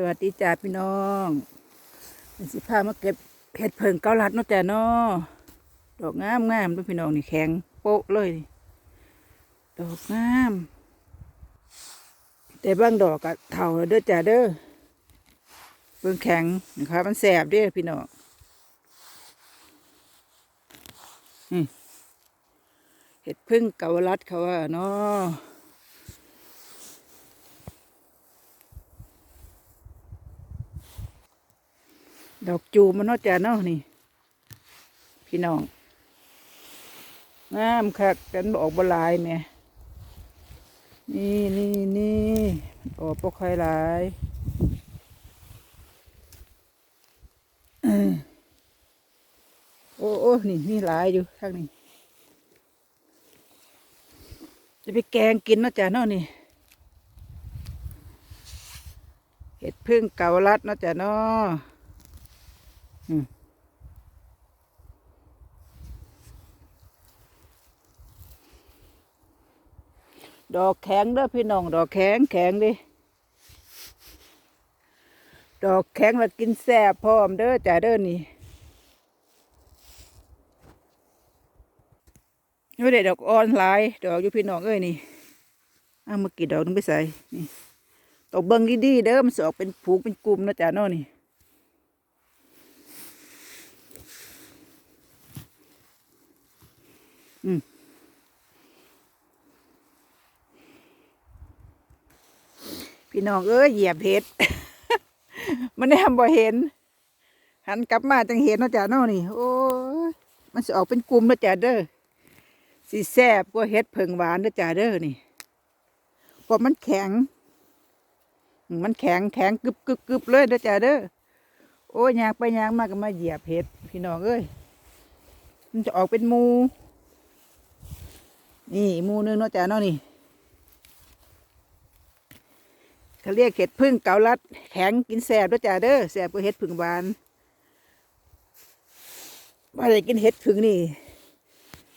สวัสดีจ้าพี่น้องเป็นสิพามาเก็บเห็ดเพิงเกาลัดเนาะจ้าเนาะดอกงามงามด้วยพี่น้องนี่แข็งโป๊ะเลย ดอกงาม แต่บางดอกก็เท่าเด้อจ้าเด้อเบิ่งแข็งนะคะมันแสบเด้อพี่น้องเห็ดพึ่งเกาลัดเขาว่าเนาะ ดอกจูมันเนาจ้าเนาะนี่ พี่น้องงามคักกันบอกบลายแม่นี่นี่นี่ออกปกไข่หลายโอ้โอ้นี่นี่หลายอยู่ข้างนี้จะไปแกงกินนาะจ้าเนาะนี่เห็ดพึ่งเกาลัดนาะจ้าเนาะอืม ดอกแข็งเด้อพี่น้อง ดอกแข็งแข็งดิ ดอกแข็งแล้วกินแซ่บพร้อมเด้อจ่าเด้อนี่นี่เด็ดดอกอ่อนหลาย ดอกอยู่พี่น้องเอ้ยนี่เอามากี่ดอกนึงไปใส่นี่ตกเบิ้งดีๆเด้อมันสออกเป็นผูกเป็นกลุ่มนะจ่าเนาะนี่ พี่น้องเอ้ยเหยียบเห็ด มันแนมบ่เห็น หันกลับมาจังเห็นนะจ้ะเนาะนี่ โอ้ยมันจะออกเป็นกลุ่มนะจ้ะเด้อสีแซบกว่าเห็ดเผิงหวานนะจ้ะเด้อนี่เพราะมันแข็ง มันแข็งแข็งกึบกึบกึบเลยนะจ้ะเด้อโอ้ยยางไปยางมาก็มาเหยียบเห็ด พี่น้องเอ้ยมันจะออกเป็นมู นี่มูนึงเนาะจ้ะเนาะนี่เขาเรียกเห็ดพึ่งเกาลัด แข็งกินแสบด้วยจ้าเด้อแสบกว่าเห็ดพึ่งหวานว่าได้กินเห็ดพึ่งนี่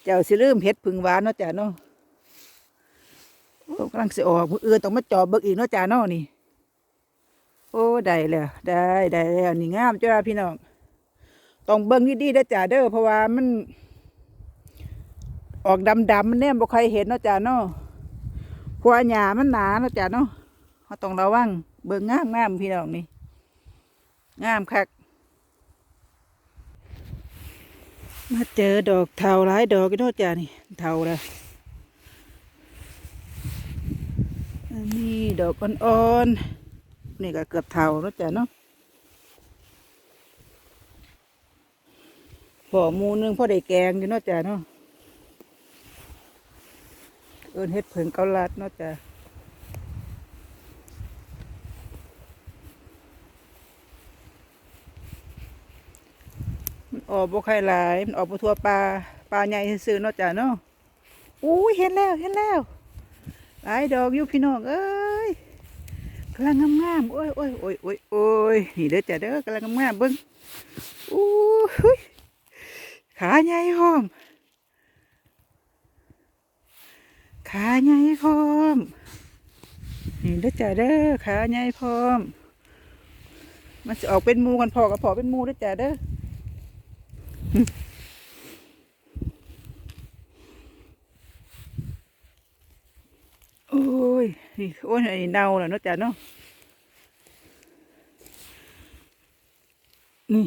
เจ้าสิลืมเห็ดพึ่งหวานเนาะจ้าเนาะโอ้กำลังสิออกมืออื่นต้องมาจอบเบิกอีกเนาะจ้าเนาะนี่ โอ้ได้แล้วได้ได้แล้วนี่งามจ้าพี่น้องต้องเบิ่งดีๆนะจ้าเด้อเพราะว่ามัน ออกดำๆมันแน่บ่ใครเห็นเนาะจ้าเนาะเพราะว่าหญ้ามันหนาเนาะจ้าเนาะเขาต้องระวังเบิ่งงามงามพี่น้องนี่งามคักมาเจอดอกเทาหลายดอกอีกเนาะจ้านี่เทาเลยอันนี้ดอกอ่อนๆนี่ก็เกือบเทาเนาะจ้าเนาะพอมูนึงพอได้แกงอยู่เนาะจ้าเนาะ เอินเฮ็ดเผิงเกาลัดเนาะจ้ามันออกบ่ค่หลาย มันออกบ่ทั่วปลาปลาใหญ่ซื่อเนาะจ้ะเนาะอุ้ยเห็นแล้วเห็นแล้ว หลายดอกอยู่พี่น้องเอ้ยกำลังงามๆโอ้ยโอ้ยโอ้ยโอ้ยโอ้ยนี่เด้อจ้ะเด้อกำลังงามๆเบิ่งอู้ขาใหญ่หอม ขาใหญ่พร้อมนี่เด้อจ้ะเด้อขาใหญ่พร้อม มันจะออกเป็นมูกันพอกับพอเป็นมูเด้อจ้ะเด้อโอ้ยนี่โอ้ยอันนี้เน่าแล้วเนาะจ้ะเนาะนี่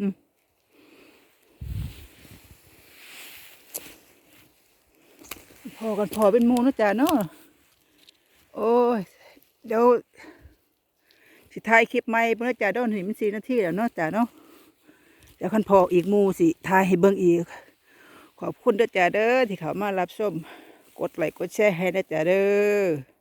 อืมพ อกันพอเป็นมูนะจ้ะเนาะโอ้ยเดี๋ยวสิท้ายคลิปใหม่เพื่อจ้ะด้อนเห็นมันสีนาทีแล้วเนาะจ้ะเนาะเดี๋ยวคันพออีกมูสิท้ายให้เบิ้งอีก ขอบคุณเด้อจ้าเด้อที่เขามารับชมกดไลค์กดแชร์ให้นะจ้าเด้อ